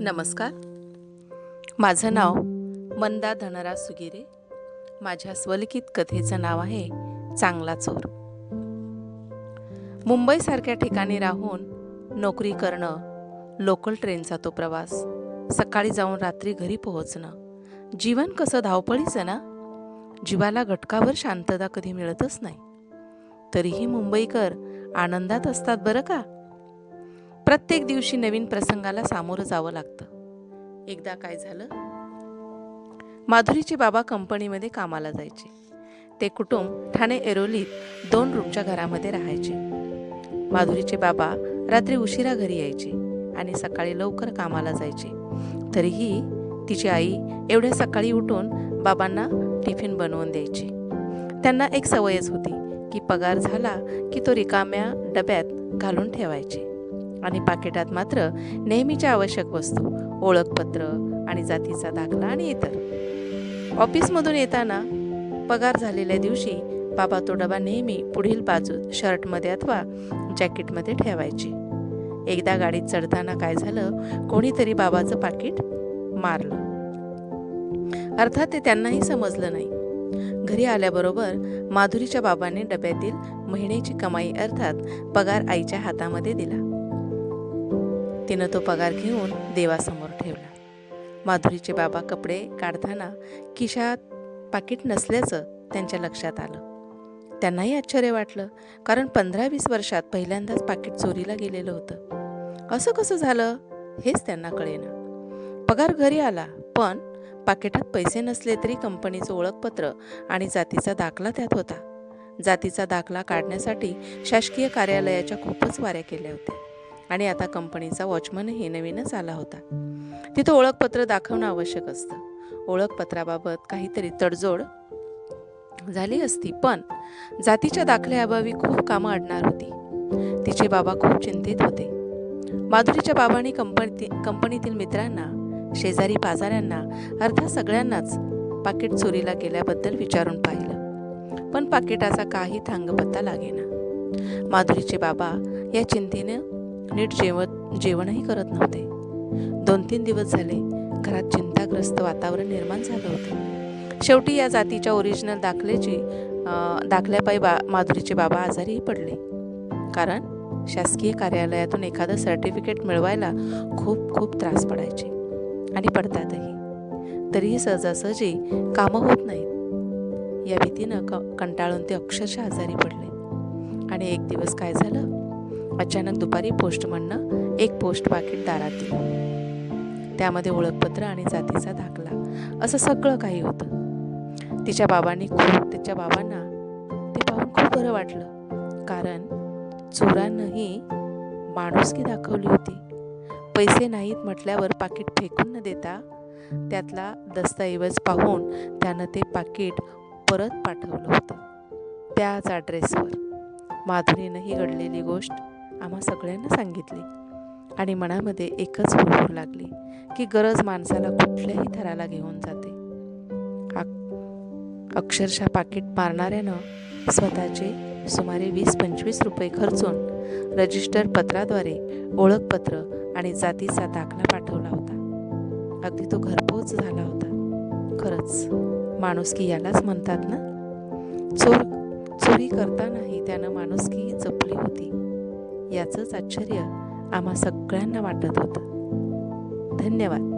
नमस्कार. माझं नाव मंदा धनराज सुगिरे. माझ्या स्वलिखित कथेचं नाव आहे चांगला चोर. मुंबईसारख्या ठिकाणी राहून नोकरी करणं लोकल ट्रेनचा तो प्रवास सकाळी जाऊन रात्री घरी पोहोचणं जीवन कसं धावपळीचं ना? जीवाला घटकावर शांतता कधी मिळतच नाही. तरीही मुंबईकर आनंदात असतात बरं का? प्रत्येक दिवशी नवीन प्रसंगाला सामोरं जावं लागतं. एकदा काय झालं? माधुरीचे बाबा कंपनीमध्ये कामाला जायचे. ते कुटुंब ठाणे एरोलीत दोन रूमच्या घरामध्ये राहायचे. माधुरीचे बाबा रात्री उशिरा घरी यायचे आणि सकाळी लवकर कामाला जायचे. तरीही तिची आई एवढ्या सकाळी उठून बाबांना टिफिन बनवून द्यायची. त्यांना एक सवयच होती की पगार झाला की तो रिकाम्या डब्यात घालून ठेवायचे. आणि पाकिटात मात्र नेहमीच्या आवश्यक वस्तू ओळखपत्र आणि जातीचा दाखला आणि इतर. ऑफिसमधून येताना पगार झालेल्या दिवशी बाबा तो डबा नेहमी पुढील बाजूत शर्टमध्ये अथवा जॅकेटमध्ये ठेवायची. एकदा गाडीत चढताना काय झालं? कोणीतरी बाबाचं पाकिट मारलं. अर्थात ते त्यांनाही समजलं नाही. घरी आल्याबरोबर माधुरीच्या बाबांनी डब्यातील महिन्याची कमाई अर्थात पगार आईच्या हातामध्ये दिला. तिनं तो पगार घेऊन देवासमोर ठेवला. माधुरीचे बाबा कपडे काढताना खिशात पाकिट नसल्याचं त्यांच्या लक्षात आलं. त्यांनाही आश्चर्य वाटलं कारण पंधरा वीस वर्षात पहिल्यांदाच पाकिट चोरीला गेलेलं होतं. असं कसं झालं हेच त्यांना कळेना. पगार घरी आला पण पाकिटात पैसे नसले तरी कंपनीचं ओळखपत्र आणि जातीचा दाखला त्यात होता. जातीचा दाखला काढण्यासाठी शासकीय कार्यालयाच्या खूपच वाऱ्या केल्या होत्या. आणि आता कंपनीचा वॉचमनही नवीनच आला होता. तिथं ओळखपत्र दाखवणं आवश्यक असतं. ओळखपत्राबाबत काहीतरी तडजोड झाली असती पण जातीच्या दाखल्याअभावी खूप कामं अडणार होती. तिचे बाबा खूप चिंतित होते. माधुरीच्या बाबांनी कंपनी कंपनीतील मित्रांना शेजारी पाजाऱ्यांना अर्थात सगळ्यांनाच पाकिट चोरीला गेल्याबद्दल विचारून पाहिलं. पण पाकिटाचा काही थांगपत्ता लागेना. माधुरीचे बाबा या चिंतेनं नीट जेवत जेवणही करत नव्हते. दोन तीन दिवस झाले घरात चिंताग्रस्त वातावरण निर्माण झालं होतं. शेवटी या जातीच्या ओरिजिनल दाखल्याची दाखल्यापायी बा माधुरीचे बाबा आजारीही पडले. कारण शासकीय कार्यालयातून एखादं सर्टिफिकेट मिळवायला खूप खूप त्रास पडायचे. आणि पडतातही. तरीही सहजासहजी कामं होत नाहीत. या भीतीनं क कंटाळून ते अक्षरशः आजारी पडले. आणि एक दिवस काय झालं? अचानक दुपारी पोस्टमननं एक पोस्ट पाकिट दारात दिलं. त्यामध्ये ओळखपत्र आणि जातीचा दाखला असं सगळं काही होतं. तिच्या बाबांनी खूप तिच्या बाबांना ते पाहून खूप बरं वाटलं. कारण चोरांनंही माणुसकी दाखवली होती. पैसे नाहीत म्हटल्यावर पाकिट फेकून न देता त्यातला दस्तऐवज पाहून त्यानं ते पाकिट परत पाठवलं होतं. त्याच ॲड्रेसवर माधुरीनंही घडलेली गोष्ट आम्हा सगळ्यांना सांगितली. आणि मनामध्ये एकच हुरहुर लागली की गरज माणसाला कुठल्याही थराला घेऊन जाते. अक्षरशः पाकिट मारणाऱ्यानं स्वतःचे सुमारे वीस पंचवीस रुपये खर्चून रजिस्टर पत्राद्वारे ओळखपत्र आणि जातीचा दाखला पाठवला होता. अगदी तो घरपोच झाला होता. खरंच माणुसकी यालाच म्हणतात ना? चोर चोरी करतानाही त्यानं माणुसकी जपली होती. याचंच आश्चर्य आम्हा सगळ्यांना वाटत होतं. धन्यवाद.